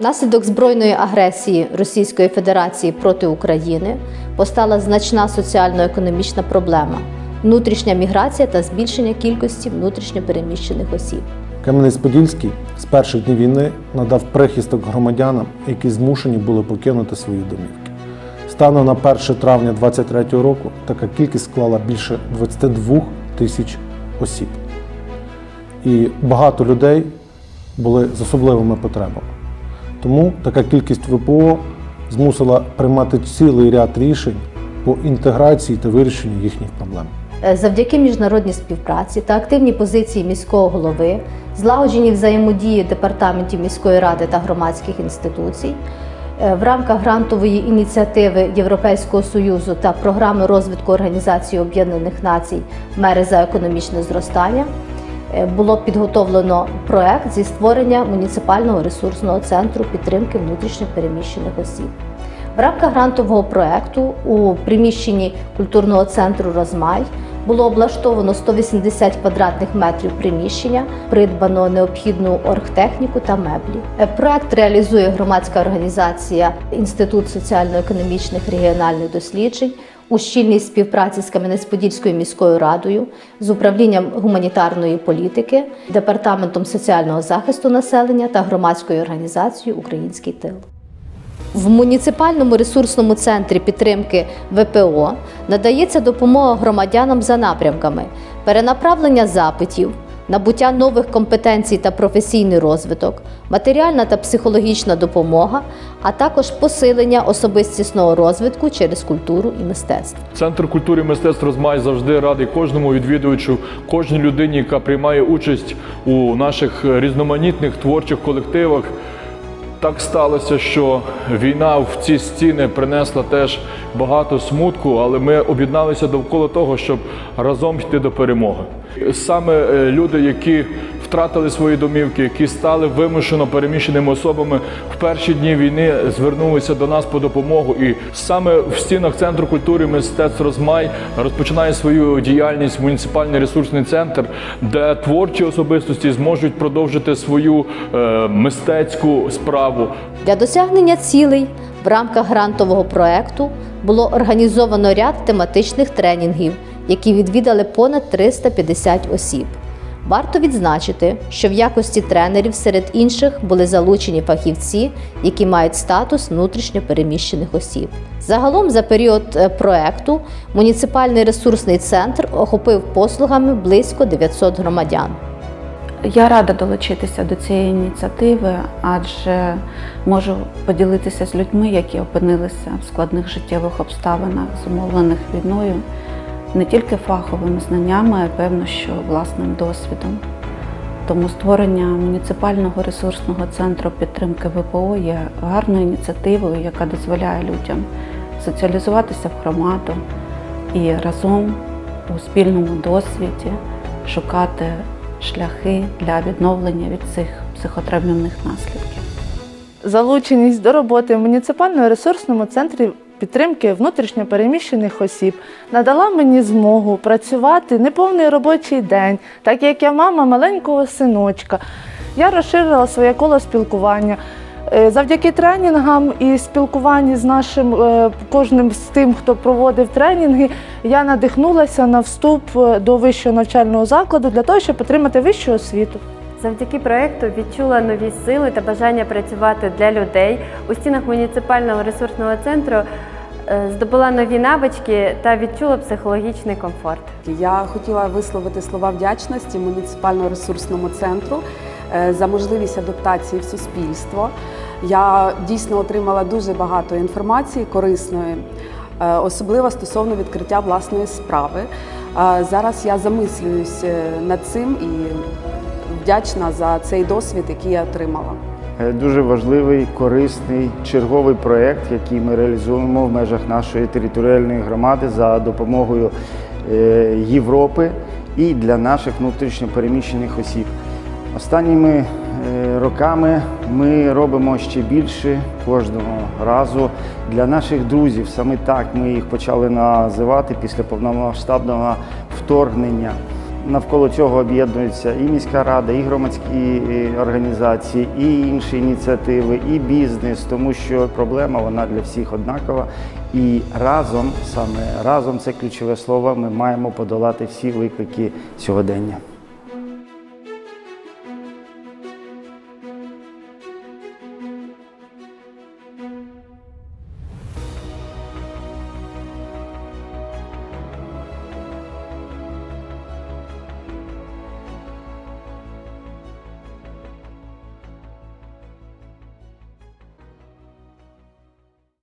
Внаслідок збройної агресії Російської Федерації проти України постала значна соціально-економічна проблема внутрішня міграція та збільшення кількості внутрішньопереміщених осіб. Кам'янець-Подільський з перших днів війни надав прихисток громадянам, які змушені були покинути свої домівки. Станом на 1 травня 2023 року така кількість склала більше 22 тисяч осіб. І багато людей були з особливими потребами. Тому така кількість ВПО змусила приймати цілий ряд рішень по інтеграції та вирішенню їхніх проблем. Е, Завдяки міжнародній співпраці та активній позиції міського голови, злагодженій взаємодії департаментів міської ради та громадських інституцій, е, в рамках грантової ініціативи Європейського союзу та програми розвитку Організації Об'єднаних Націй Мери за економічне зростання було підготовлено проект зі створення муніципального ресурсного центру підтримки внутрішньопереміщених осіб. В рамках грантового проекту у приміщенні культурного центру Розмай було облаштовано 180 квадратних метрів приміщення, придбано необхідну оргтехніку та меблі. Е, Проект реалізує громадська організація Інститут соціально-економічних регіональних досліджень у щільній співпраці з Кам'янець-Подільською міською радою, з управлінням гуманітарної політики, департаментом соціального захисту населення та громадською організацією Український тил. В муніципальному ресурсному центрі підтримки ВПО надається допомога громадянам за напрямками перенаправлення запитів, набуття нових компетенцій та професійний розвиток, матеріальна та психологічна допомога, а також посилення особистісного розвитку через культуру і мистецтво. Центр культури і мистецтв Розмай завжди радий кожному відвідувачу, кожній людині, яка приймає участь у наших різноманітних творчих колективах. Так сталося, що війна в ці стіни принесла теж багато смутку, але ми об'єдналися довкола того, щоб разом йти до перемоги. Саме е, люди, які втратили свої домівки, які стали вимушено переміщеними особами, в перші дні війни звернулися до нас по допомогу. І саме в стінах Центру культури мистецтв Розмай розпочинає свою діяльність муніципальний ресурсний центр, де творчі особистості зможуть продовжити свою е, мистецьку справу. Для досягнення цілей в рамках грантового проекту було організовано ряд тематичних тренінгів, які відвідали понад 350 осіб. Варто відзначити, що в якості тренерів серед інших були залучені фахівці, які мають статус внутрішньо переміщених осіб. Загалом за період е, проекту муніципальний ресурсний центр охопив послугами близько 900 громадян. Я рада долучитися до цієї ініціативи, адже можу поділитися з людьми, які опинилися в складних життєвих обставинах, зумовлених війною, не тільки фаховими знаннями, а певно, що власним досвідом. Тому створення муніципального ресурсного центру підтримки ВПО є гарною ініціативою, яка дозволяє людям соціалізуватися в громаду і разом у спільному досвіді шукати шляхи для відновлення від цих психотравмівних наслідків. Залученість до роботи в муніципальному ресурсному центрі підтримки внутрішньопереміщених осіб надала мені змогу працювати неповний робочий день, так як я мама маленького синочка. Я розширила своє коло спілкування. Е, Завдяки тренінгам і спілкуванні з нашим е, кожним з тим, хто проводив тренінги, я надихнулася на вступ е, до вищого навчального закладу для того, щоб отримати вищу освіту. Завдяки проєкту відчула нові сили та бажання працювати для людей. У стінах муніципального ресурсного центру е, здобула нові навички та відчула психологічний комфорт. Я хотіла висловити слова вдячності муніципально-ресурсному центру е, за можливість адаптації в суспільство. Я дійсно отримала дуже багато інформації корисної, е, особливо стосовно відкриття власної справи. Зараз я замислююсь над цим і вдячна за цей досвід, який я отримала. Е, Дуже важливий, корисний черговий проєкт, який ми реалізуємо в межах нашої територіальної громади за допомогою е, Європи і для наших внутрішньопереміщених осіб. Останніми е, роками ми робимо ще більше кожного разу для наших друзів. Саме так ми їх почали називати після повномасштабного вторгнення. Навколо цього об'єднуються і міська рада, і громадські організації, і інші ініціативи, і бізнес, тому що проблема вона для всіх однакова. І разом, саме разом це ключове слово, ми маємо подолати всі виклики сьогодення.